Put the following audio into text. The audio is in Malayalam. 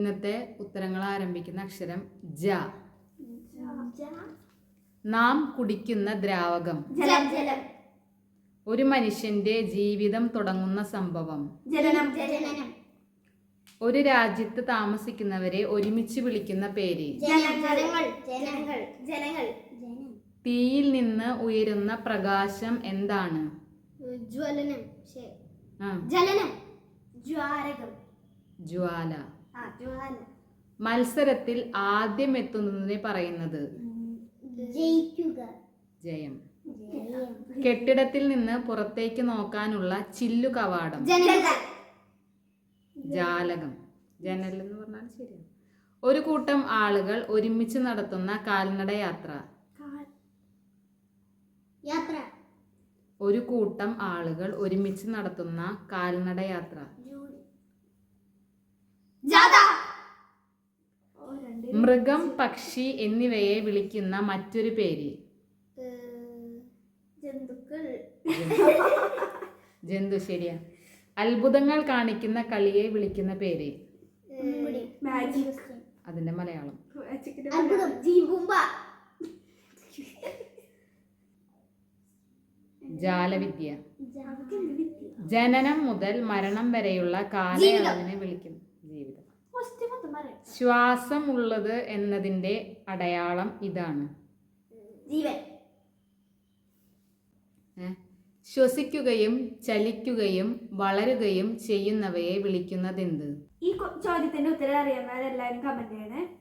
ഇന്നത്തെ ഉത്തരങ്ങൾ ആരംഭിക്കുന്ന അക്ഷരം ജ. നാം കുടിക്കുന്ന ദ്രാവകം. ഒരു മനുഷ്യന്റെ ജീവിതം തുടങ്ങുന്ന സംഭവം. ഒരു രാജ്യത്ത് താമസിക്കുന്നവരെ ഒരുമിച്ച് വിളിക്കുന്ന പേര്. തീയിൽ നിന്ന് ഉയരുന്ന പ്രകാശം എന്താണ്? ജ്വലനം ജ്വാല. മത്സരത്തിൽ ആദ്യം എത്തുന്നതിനെ പറയുന്നത് ജയിക്കുക. ജയം. കെട്ടിടത്തിൽ നിന്ന് പുറത്തേക്ക് നോക്കാനുള്ള ചില്ലു കവാടം. ജാലകം. ജനൽ എന്ന് പറഞ്ഞാൽ ശരിയാണ് ഒരു കൂട്ടം ആളുകൾ ഒരുമിച്ച് നടത്തുന്ന കാൽനട യാത്ര. ഒരു കൂട്ടം ആളുകൾ ഒരുമിച്ച് നടത്തുന്ന കാൽനട യാത്ര. മൃഗം പക്ഷി എന്നിവയെ വിളിക്കുന്ന മറ്റൊരു പേര്. ജന്തുക്കൾ. ജന്തു ശരിയാ. അത്ഭുതങ്ങൾ കാണിക്കുന്ന കളിയെ വിളിക്കുന്ന പേര്. അതിന്റെ മലയാളം. ജാലവിദ്യ. ജനനം മുതൽ മരണം വരെയുള്ള കാലയളവിനെ വിളിക്കുന്നു. ശ്വാസം ഉള്ളത് എന്നതിന്റെ അടയാളം ഇതാണ്. ജീവൻ. ശ്വസിക്കുകയും ചലിക്കുകയും വളരുകയും ചെയ്യുന്നവയെ വിളിക്കുന്നതെന്ത്? ഈ ചോദ്യത്തിന്റെ ഉത്തരം അറിയാൻ എല്ലാവരും കമന്റ് ചെയ്യണേ.